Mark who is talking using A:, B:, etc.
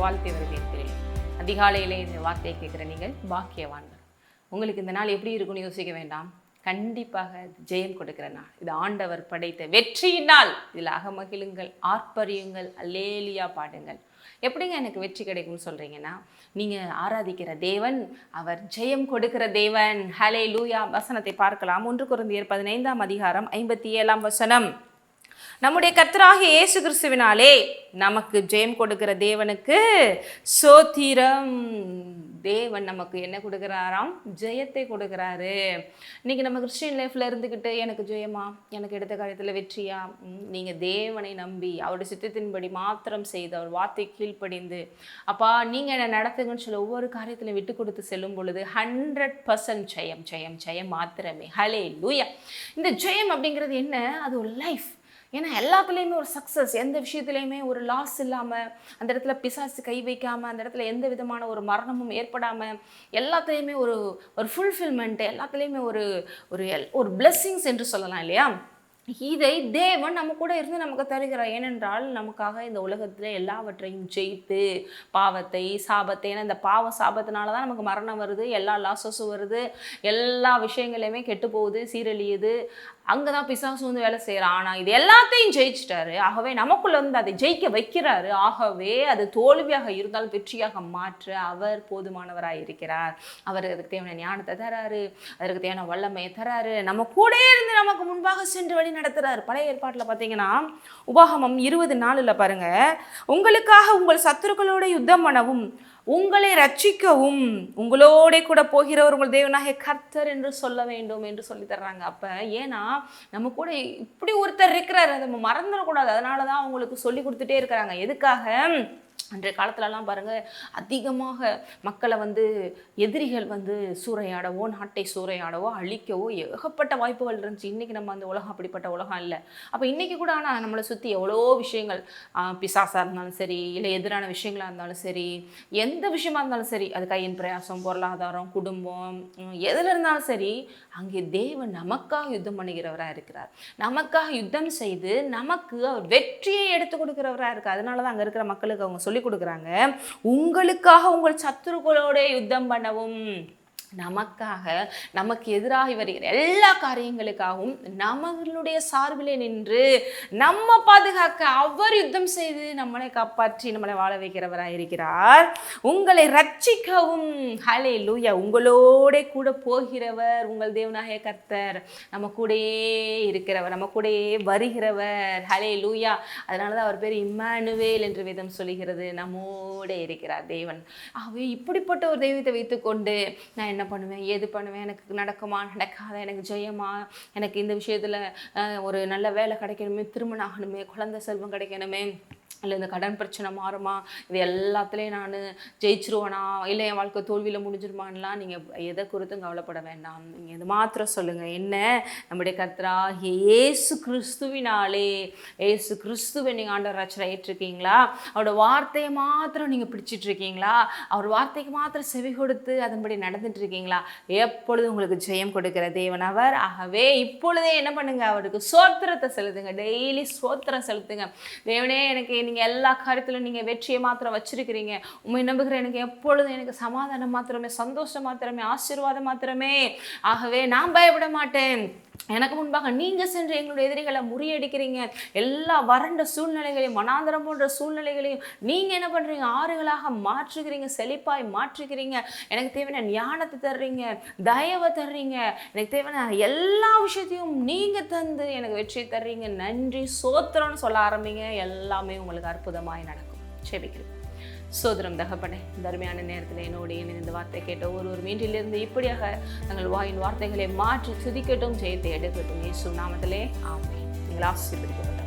A: வாழ்த்தி வரவேற்கிறேன் அதிகாலையிலே இந்த வார்த்தையை கேட்குற நீங்கள் பாக்கியவான்கள். உங்களுக்கு இந்த நாள் எப்படி இருக்கும்னு யோசிக்க வேண்டாம். கண்டிப்பாக ஜெயம் கொடுக்கிற நாள். இது ஆண்டவர் படைத்த வெற்றியின் நாள். இதில் அகமகிழுங்கள் ஆர்ப்பரியுங்கள் அல்லேலியா பாடுங்கள். எப்படிங்க எனக்கு வெற்றி கிடைக்கும்னு சொல்கிறீங்கன்னா நீங்கள் ஆராதிக்கிற தேவன் அவர் ஜெயம் கொடுக்கிற தேவன். ஹலே லூயா வசனத்தை பார்க்கலாம். ஒன்று குருந்தியர் பதினைந்தாம் அதிகாரம் ஐம்பத்தி ஏழாம் வசனம். நம்முடைய கர்த்தராகிய இயேசு கிறிஸ்துவினாலே நமக்கு ஜெயம் கொடுக்கிற தேவனுக்கு சோத்திரம். தேவன் நமக்கு என்ன கொடுக்குறாராம்? ஜெயத்தை கொடுக்குறாரு. இன்னைக்கு நம்ம கிறிஸ்டின் லைஃப்பில் இருந்துக்கிட்டு எனக்கு ஜெயமா? எனக்கு எடுத்த காரியத்தில் வெற்றியா? ம், தேவனை நம்பி அவருடைய சித்தத்தின்படி மாத்திரம் செய்து அவர் வார்த்தை கீழ்ப்படிந்து அப்பா நீங்கள் என்ன நடத்துங்கன்னு சொல்லி ஒவ்வொரு காரியத்திலும் விட்டு கொடுத்து செல்லும் பொழுது ஹண்ட்ரட் பர்சன்ட் ஜெயம் ஜெயம் ஜெயம் மாத்திரமே. ஹலே லூயா இந்த ஜெயம் அப்படிங்கிறது என்ன? அது ஒரு லைஃப் ஏன்னா எல்லாத்துலேயுமே ஒரு சக்ஸஸ் எந்த விஷயத்துலையுமே ஒரு லாஸ் இல்லாமல் அந்த இடத்துல பிசாசு கை வைக்காமல் அந்த இடத்துல எந்த விதமான ஒரு மரணமும் ஏற்படாமல் எல்லாத்துலேயுமே ஒரு ஒரு ஃபுல்ஃபில்மெண்ட்டு எல்லாத்துலேயுமே ஒரு ஒரு எல்- ஒரு பிளெஸ்ஸிங்ஸ் என்று சொல்லலாம் இல்லையா? இதை தேவன் நம்ம கூட இருந்து நமக்கு தருகிறார். ஏனென்றால் நமக்காக இந்த உலகத்தில் எல்லாவற்றையும் ஜெயித்து பாவத்தை சாபத்தை ஏன்னா இந்த பாவ சாபத்தினால தான் நமக்கு மரணம் வருது எல்லா லாசஸும் வருது எல்லா விஷயங்களையுமே கெட்டு போகுது சீரழியுது. அங்கே தான் பிசாசு வந்து வேலை செய்கிறான் ஆனால் இது எல்லாத்தையும் ஜெயிச்சிட்டாரு. ஆகவே நமக்குள்ள வந்து அதை ஜெயிக்க வைக்கிறாரு. ஆகவே அது தோல்வியாக இருந்தால் வெற்றியாக மாற்ற அவர் போதுமானவராக இருக்கிறார். அவர் அதுக்கு தேவையான ஞானத்தை தராரு அதற்கு தேவையான வல்லமையை தராரு. நம்ம கூட இருந்து நமக்கு முன்பாக சென்று வழி நடத்துகிறார் பழைய ஏற்பாட்டில் பார்த்தீங்கன்னா உபாகமம் இருபது நாளில் பாருங்கள் உங்களுக்காக உங்கள் சத்துருக்களோட யுத்தம் பண்ணவும் உங்களை ரட்சிக்கவும் உங்களோட கூட போகிறவர் உங்கள் தேவனாக கர்த்தர் என்று சொல்ல வேண்டும் என்று சொல்லி தர்றாங்க. அப்போ ஏன்னா நம்ம கூட இப்படி ஒருத்தர் இருக்கிறார். அதை நம்ம மறந்துடக்கூடாது. அதனால தான் அவங்களுக்கு சொல்லி கொடுத்துட்டே இருக்கிறாங்க. எதுக்காக? அன்றைய காலத்துலலாம் பாருங்கள் அதிகமாக மக்களை வந்து எதிரிகள் வந்து சூறையாடவோ நாட்டை சூறையாடவோ அழிக்கவோ ஏகப்பட்ட வாய்ப்புகள் இருந்துச்சு. இன்றைக்கி நம்ம அந்த உலகம் அப்படிப்பட்ட உலகம் இல்லை அப்போ இன்றைக்கி கூட ஆனால் நம்மளை சுற்றி எவ்வளோ விஷயங்கள் பிசாசாக இருந்தாலும் சரி இல்லை எதிரான விஷயங்களாக இருந்தாலும் சரி எந்த விஷயமா இருந்தாலும் சரி அது கையின் பிரயாசம் பொருளாதாரம் குடும்பம் எதில் இருந்தாலும் சரி அங்கே தேவன் நமக்காக யுத்தம் பண்ணுகிறவராக இருக்கிறார். நமக்காக யுத்தம் செய்து நமக்கு அவர் வெற்றியை எடுத்து கொடுக்கிறவராக இருக்கு அதனால தான் அங்கே இருக்கிற மக்களுக்கு அவங்க சொல்லி கொடுக்குறாங்க. உங்களுக்காக உங்கள் சத்துருக்களோட யுத்தம் பண்ணவும் நமக்காக நமக்கு எதிராகி வருகிற எல்லா காரியங்களுக்காகவும் நம்மளுடைய சார்பிலே நின்று நம்ம பாதுகாக்க அவர் யுத்தம் செய்து நம்மளை காப்பாற்றி நம்மளை வாழ வைக்கிறவராக இருக்கிறார். உங்களை ரட்சிக்கவும். ஹலே லூயா உங்களோட கூட போகிறவர் உங்கள் தேவனாகிய கர்த்தர். நம்ம கூடயே இருக்கிறவர் நம்ம கூடயே வருகிறவர். ஹலே லூயா அதனால தான் அவர் பேர் இம்மானுவேல் என்று வேதம் சொல்லுகிறது. நம்மோட இருக்கிறார் தேவன். ஆகவே இப்படிப்பட்ட ஒரு தெய்வத்தை வைத்துக்கொண்டு நான் என்ன பண்ணுவேன் எது பண்ணுவேன் எனக்கு நடக்குமா நடக்காத எனக்கு ஜெயமா எனக்கு இந்த விஷயத்தில் ஒரு நல்ல வேலை கிடைக்கணுமே திருமணம் ஆகணுமே குழந்தை செல்வம் கிடைக்கணுமே. இல்லை இந்த கடன் பிரச்சனை மாறுமா? இது எல்லாத்துலேயும் நான் ஜெயிச்சிருவேனா? இல்லை என் வாழ்க்கை தோல்வியில் முடிஞ்சிருமான்லாம் நீங்கள் எதை குறித்தும் கவலைப்பட வேண்டாம். நீங்கள் இது மாத்திரம் சொல்லுங்கள் என்ன? நம்முடைய கர்த்தரா இயேசு கிறிஸ்துவினாலே ஏசு கிறிஸ்துவை நீங்கள் ஆண்டவர் ரச்சனை ஏற்றிருக்கீங்களா அவரோட வார்த்தையை மாத்திரம் நீங்கள் பிடிச்சிட்டு இருக்கீங்களா அவர் வார்த்தைக்கு மாத்திரம் செவி கொடுத்து அதன்படி நடந்துட்டு இருக்கீங்களா எப்பொழுது உங்களுக்கு ஜெயம் கொடுக்கிற தேவன் அவர்? ஆகவே இப்பொழுதே என்ன பண்ணுங்க? அவருக்கு சோத்திரத்தை செலுத்துங்க. டெய்லி சோத்திரம் செலுத்துங்க. தேவனே எனக்கு நீங்கள் எல்லா காரியத்திலும் நீங்கள் வெற்றியை மாத்திரம் வச்சிருக்கிறீங்க. உண்மை நம்புகிற எனக்கு எப்பொழுதும் எனக்கு சமாதானம் மாத்திரமே சந்தோஷம் மாத்திரமே ஆசீர்வாதம் மாத்திரமே. ஆகவே நான் பயப்பட மாட்டேன். எனக்கு முன்பாக நீங்கள் சென்று எங்களுடைய எதிரிகளை முறியடிக்கிறீங்க. எல்லா வறண்ட சூழ்நிலைகளையும் மனாந்தரம் போன்ற சூழ்நிலைகளையும் நீங்கள் என்ன பண்ணுறீங்க ஆறுகளாக மாற்றுகிறீங்க செழிப்பாய் மாற்றுகிறீங்க. எனக்கு தேவையான ஞானத்தை தர்றீங்க தயவை தர்றீங்க. எனக்கு தேவையான எல்லா விஷயத்தையும் நீங்கள் தந்து எனக்கு வெற்றி தர்றீங்க. நன்றி சோத்திரம்னு சொல்ல ஆரம்பிங்க. எல்லாமே உங்களுக்கு அற்புதமாய் நடக்கும். செபிக்கிறேன் சோதரம் தகப்பனே தர்மையான நேரத்தில் என்னோடு இந்த வார்த்தை கேட்ட ஒரு ஒரு மீண்டிலிருந்து இப்படியாக தங்கள் வாயின் வார்த்தைகளை மாற்றி சுதிக்கட்டும் ஜெயத்தை எடுக்கட்டும் இயேசு நாமத்திலே. ஆமென். நீங்கள் ஆசீர்வதிக்கப்பட்ட